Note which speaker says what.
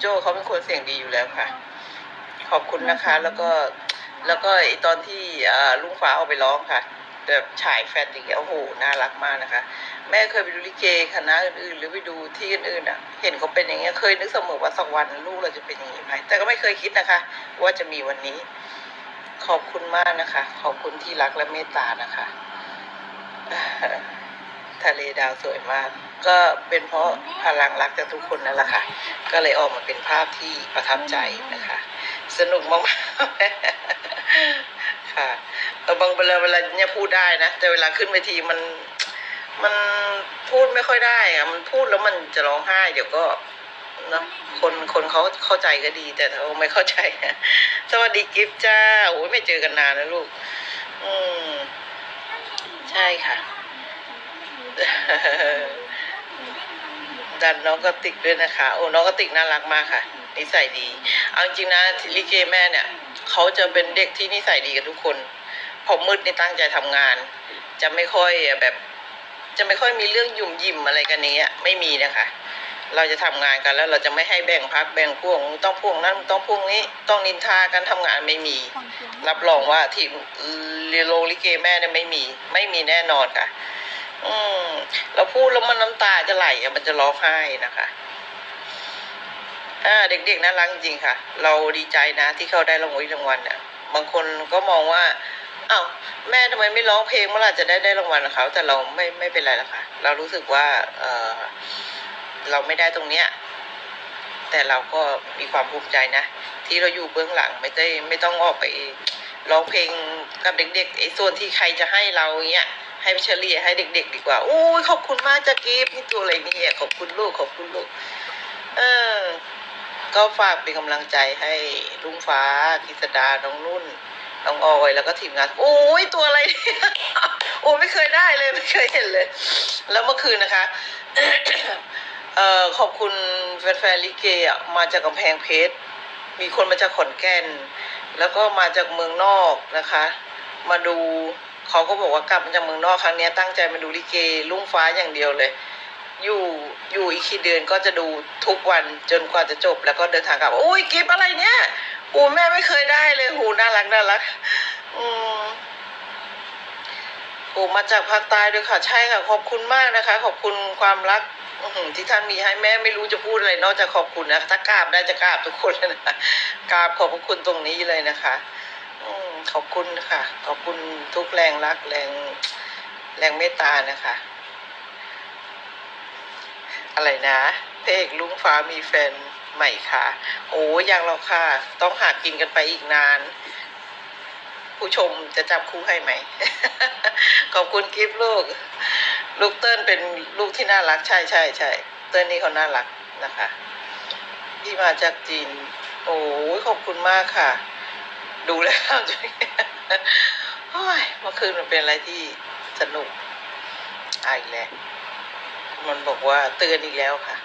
Speaker 1: โจ้เขาเป็นคนเสียงดีอยู่แล้วค่ะ ขอบคุณนะคะ แล้วก็แล้วก็ไอตอนที่อ่าลุงฟ้าเอาไปร้องค่ะแบบฉายแฟนอย่างเงี้ยโอ้โหน่ารักมากนะคะ แม่เคยไปดูลิเกคณะอื่นๆหรือไปดูที่อื่นๆอะ เห็นเขาเป็นอย่างเงี้ยเคยนึกเสมอว่าสักวันลูกเราจะเป็นอย่างนี้ไหมแต่ก็ไม่เคยคิดนะคะ ว่าจะมีวันนี้ ขอบคุณมากนะคะ ขอบคุณที่รักและเมตตานะคะ ทะเลดาวสวยมากก็เป็นเพราะพลังรักจากทุกคนนั่นแหละค่ะ ก็เลยออกมาเป็นภาพที่ประทับใจนะคะ สนุกมากๆค่ะบางเวลาเวลาเนี่ยพูดได้นะ แต่เวลาขึ้นเวทีมันมันพูดไม่ค่อยได้อะมันพูดแล้วมันจะร้องไห้เดี๋ยวก็เนาะคนคนเขาเข้าใจก็ดี แต่เขาไม่เข้าใจสวัสดีกิฟต์จ้าโอ้ยไม่เจอกันนานนะลูก อืมใช่ค่ะ ดันน้องกติกด้วยนะคะ โอ้น้องกติกน่ารักมากค่ะ นิสัยดี เอาจริงๆนะลิเกแม่เนี่ยเขาจะเป็นเด็กที่นิสัยดีกับทุกคนพอมืดนี่ตั้งใจทำงาน จะไม่ค่อยแบบ จะไม่ค่อยมีเรื่องหยุ่มหยิมอะไรกันนี้ยไม่มีนะคะ เราจะทำงานกันแล้วเราจะไม่ให้แบ่งพักแบ่งพวกมึงต้องพวกนั้นมึงต้องพวกนี้ต้องนินทากันทำงานไม่มี รับรองว่าทีมโรงลิเกแม่เนี่ยไม่มี ไม่มีแน่นอนค่ะ อืมเราพูดแล้วมันน้ำตาจะไหลอะมันจะร้องไห้นะคะอ่าเด็กๆน่ารักจริงค่ะ เราดีใจนะที่เขาได้รางวัลรางวัลเนี่ยบางคนก็มองว่าอ้าวแม่ทำไมไม่ร้องเพลงเมื่อไหร่จะได้ได้รางวัลเขาแต่เราไม่ไม่เป็นไรล้วค่ะ เรารู้สึกว่า เออเราไม่ได้ตรงเนี้ย แต่เราก็มีความภูมิใจนะที่เราอยู่เบื้องหลังไม่ได้ไม่ต้องออกไปร้องเพลงกับเด็กๆไอ้ส่วนที่ใครจะให้เราเงี้ย ให้เฉลี่ยให้เด็ก ๆ ดีกว่าโอ้ยขอบคุณมากจากกิฟนี่ตัวอะไรเนี่ยขอบคุณลูกขอบคุณลูก เออ ก็ฝากเป็นกำลังใจให้ลุงฟ้ากิษดาน้องนุ่นน้องออยแล้วก็ทีมงานโอ้ยตัวอะไรนี่โอ้ไม่เคยได้เลยไม่เคยเห็นเลย แล้วเมื่อคืนนะคะเอ่อขอบคุณแฟนๆลิเกอะมาจากกำแพงเพชรมีคนมาจากขอนแก่น แล้วก็มาจากเมืองนอกนะคะ มาดู เขาก็บอกว่ากลับมาจากเมืองนอกครั้งนี้ตั้งใจมาดูลิเกลุ่งฟ้าอย่างเดียวเลย อยู่อยู่อีกกี่เดือนก็จะดูทุกวันจนกว่าจะจบ แล้วก็เดินทางกลับโอ้ยกิฟอะไรเนี่ยอ้แม่ไม่เคยได้เลยโหน่ารักน่ารัก อืมโอ้มาจากภาคใต้ด้วยค่ะใช่ค่ะ ขอบคุณมากนะคะ ขอบคุณความรักที่ท่านมีให้แม่ไม่รู้จะพูดอะไรนอกจากขอบคุณนะถ้ากราบได้จะกราบทุกคนเลยนะกราบขอบพระคุณตรงนี้เลยนะคะ ขอบคุณค่ะ ขอบคุณทุกแรงรักแรงแรงเมตตานะคะ อะไรนะพระเอกลุงฟ้ามีแฟนใหม่ค่ะ โอ้ยังหรอกค่ะ ต้องหากินกันไปอีกนาน ผู้ชมจะจับคู่ให้ไหม ขอบคุณกิฟลูก ลูกเติ้ลเป็นลูกที่น่ารักใช่ใช่ใช่เติ้ลนี่เขาน่ารักนะคะ ที่มาจากจีน โอ้ยขอบคุณมากค่ะ ดูแล้วโอ้ยเมื่อคืนมันเป็นอะไรที่สนุกออีกแล้วมันบอกว่าเตือนอีกแล้วค่ะ